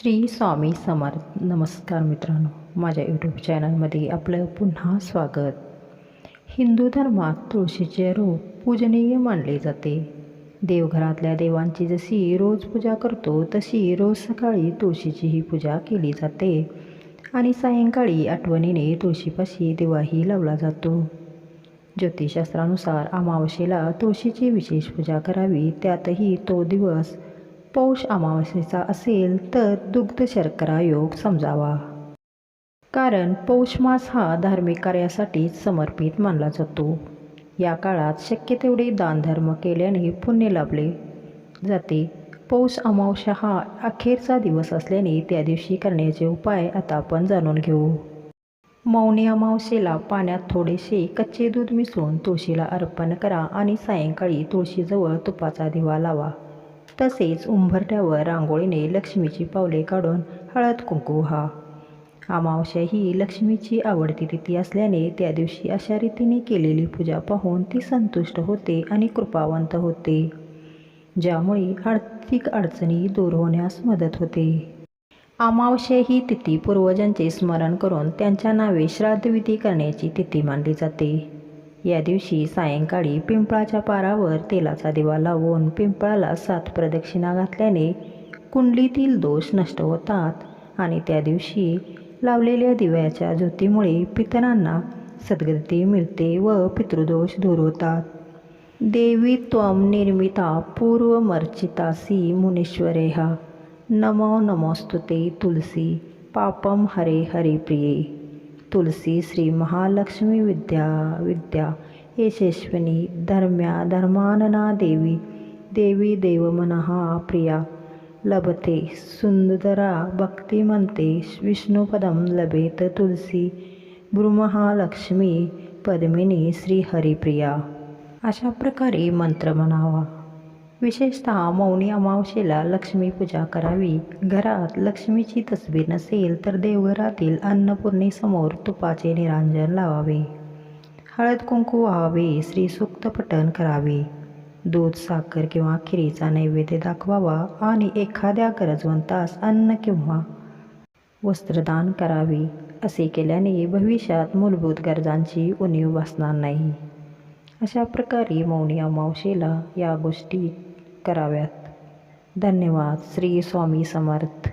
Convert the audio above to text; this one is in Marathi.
श्री स्वामी समर्थ नमस्कार मित्रांनो. माझ्या यूट्यूब चॅनलमध्ये आपलं पुन्हा स्वागत. हिंदू धर्मात तुळशीचे रूप पूजनीय मानले जाते. देवघरातल्या देवांची जशी रोज पूजा करतो तशी रोज सकाळी तुळशीचीही पूजा केली जाते. आणि सायंकाळी आठवणीने तुळशीपाशी दिवाही लावला जातो. ज्योतिषशास्त्रानुसार अमावस्येला तुळशीची विशेष पूजा करावी त्यातही तो दिवस पौष अमावस्येचा असेल तर दुग्ध शर्करा योग समजावा. कारण पौष मास हा धार्मिक कार्यासाठीच समर्पित मानला जातो. या काळात शक्य तेवढे दानधर्म केल्याने पुण्य लाभले. जाते पौष अमावस्या हा अखेरचा दिवस असल्याने त्या दिवशी करण्याचे उपाय आता आपण जाणून घेऊ. मौनी अमावस्येला पाण्यात थोडेसे कच्चे दूध मिसळून तुळशीला अर्पण करा आणि सायंकाळी तुळशीजवळ तुपाचा दिवा लावा. तसेच उंबरठ्यावर रांगोळीने लक्ष्मीची पावले काढून हळद कुंकू व्हा अमावस्या ही लक्ष्मीची आवडती तिथी असल्याने त्या दिवशी अशा रीतीने केलेली पूजा पाहून ती संतुष्ट होते आणि कृपावंत होते ज्यामुळे आर्थिक अडचणी दूर होण्यास मदत होते. अमावस्या ही तिथी पूर्वजांचे स्मरण करून त्यांच्या नावे श्राद्धविधी करण्याची तिथी मानली जाते. या दिवशी सायंकाळी पिंपळाच्या पारावर तेलाचा दिवा लावून पिंपळाला सात प्रदक्षिणा घातल्याने कुंडलीतील दोष नष्ट होतात आणि त्या दिवशी लावलेल्या दिव्याच्या ज्योतीमुळे पितरांना सद्गती मिळते व पितृदोष दूर होतात. देवी त्वं निर्मिता पूर्वमर्चितासी मुनीश्वरेहा. नमो नमोस्तुते तुलसी. पापम हरे हरे प्रिये. तुलसी श्री महालक्ष्मी विद्या विद्या यशस्विनी धर्म्या धर्मानना देवी देवी देवमनहा प्रिया लभते सुंदरा भक्तिमंते विष्णुपदं लभेत तुलसी भ्रुमहालक्ष्मी पद्मिनी श्रीहरिप्रिया अशा प्रकारे मंत्र म्हणावा. विशेषतः मौनी अमावशेला लक्ष्मी पूजा करावी. घरात लक्ष्मीची तस्वीर नसेल तर देवघरातील अन्नपूर्णेसमोर तुपाचे निरांजन लावावे. हळद कुंकू व्हावे श्रीसूक्त पठण करावे. दूध साखर किंवा खिरीचा नैवेद्य दाखवावा आणि एखाद्या गरजवंतास अन्न किंवा वस्त्रदान करावे. असे केल्याने भविष्यात मूलभूत गरजांची उणीव बसणार नाही. अशा प्रकारे मौनी अमावशेला या गोष्टी कराव्यात. धन्यवाद. श्री स्वामी समर्थ.